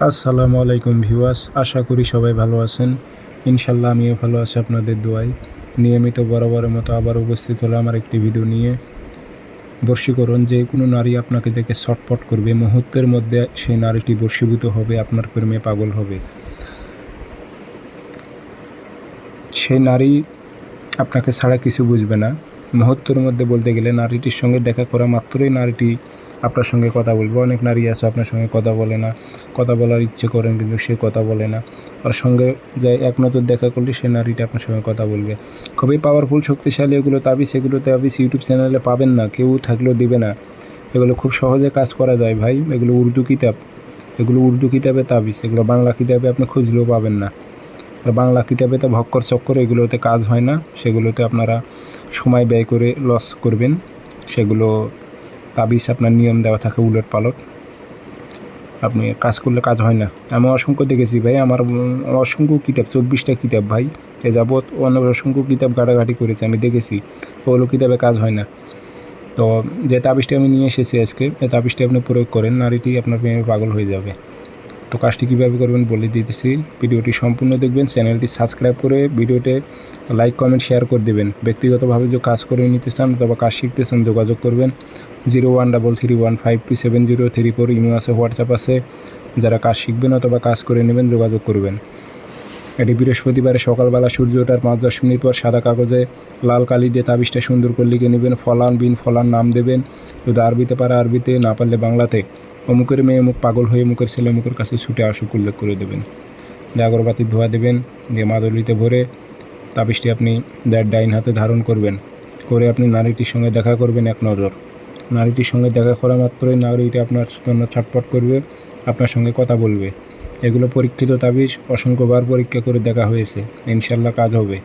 আসসালামু আলাইকুম ভিউয়ার্স, আশা করি সবাই ভালো আছেন। ইনশাল্লাহ আমিও ভালো আছি আপনাদের দোয়াই নিয়মিত বরাবরের মতো আবার উপস্থিত হলো আমার একটি ভিডিও নিয়ে। বর্ষীকরণ, যে কোনো নারী আপনাকে দেখে ছটপট করবে, মুহূর্তের মধ্যে সেই নারীটি বর্ষীভূত হবে, আপনার প্রেমে পাগল হবে। সেই নারী আপনাকে ছাড়া কিছু বুঝবে না। মুহূর্তের মধ্যে বলতে গেলে নারীটির সঙ্গে দেখা করা মাত্রই নারীটি আপনার সঙ্গে কথা বলবে। অনেক নারী আছে, আপনার সঙ্গে কথা বলে না। কথা বলার ইচ্ছে করেন কিন্তু সে কথা বলে না। আর সঙ্গে যে এক নজর দেখা করলে সে নারীটা আপনার সঙ্গে কথা বলবে। খুবই পাওয়ারফুল শক্তিশালী এগুলো তাবিজ এগুলো তাবিজ ইউটিউব চ্যানেলে পাবেন না, কেউ থাকলেও দেবে না। এগুলো খুব সহজে কাজ করা যায় ভাই। এগুলো উর্দু কিতাব। এগুলো উর্দু কিতাবে তাবিজ, এগুলো বাংলা কিতাবে আপনি খুঁজলেও পাবেন না। বাংলা কিতাবে তো ভক্কর চক্কর, এগুলোতে কাজ হয় না। সেগুলোতে আপনারা সময় ব্যয় করে লস করবেন। সেগুলো তাবিজ আপনার নিয়ম দেওয়া থাকে উলট পালট। আপনি কাজ করলে কাজ হয় না। আমি অসংখ্য দেখেছি ভাই, আমার অসংখ্য কিতাব, চব্বিশটা কিতাব ভাই। এ যাবৎ অনেক অসংখ্য কিতাব ঘাটাঘাটি করেছে, আমি দেখেছি। ওগুলো কিতাবে কাজ হয় না। তো যে তাবিজটা আমি নিয়ে এসেছি আজকে এই তাবিজটা আপনি প্রয়োগ করেন নারীটি আপনার প্রেমে পাগল হয়ে যাবে। তো কাজটি কীভাবে করবেন বলে দিতেছি, ভিডিওটি সম্পূর্ণ দেখবেন, চ্যানেলটি সাবস্ক্রাইব করে ভিডিওতে লাইক, কমেন্ট, শেয়ার করে দেবেন। ব্যক্তিগতভাবে যে কাজ করে নিতে চান অথবা কাজ শিখতে চান, যোগাযোগ করবেন। Zero one double three one five two seven zero three four imo আছে, হোয়াটসঅ্যাপ আছে। যারা কাজ শিখবেন অথবা কাজ করে নেবেন, যোগাযোগ করবেন। এটি বৃহস্পতিবারে সকালবেলা সূর্য ওঠার পাঁচ দশ মিনিট পর সাদা কাগজে লাল কালি দিয়ে তাবিজটা সুন্দর করে লিখে নেবেন। ফলান বিন ফলান নাম দেবেন। যদি আরবিতে পারে আরবিতে, না পারলে বাংলাতে। অমুকের মেয়ে অমুক পাগল হয়ে মুখের ছেলে মুখের কাছে ছুটে আসুক উল্লেখ করে দেবেন। দিয়ে আগরবাতি ধোয়া দেবেন, দিয়ে মাদুলিতে ভরে তাবিজটি আপনি দেড় ডাইন হাতে ধারণ করবেন। করে আপনি নারীটির সঙ্গে দেখা করবেন এক নজর। নারীটির সঙ্গে দেখা করা মাত্রই নারীটি আপনার জন্য ছটপট করবে, আপনার সঙ্গে কথা বলবে। এগুলো পরীক্ষিত তাবিজ, অসংখ্যবার পরীক্ষা করে দেখা হয়েছে। ইনশাল্লাহ কাজ হবে।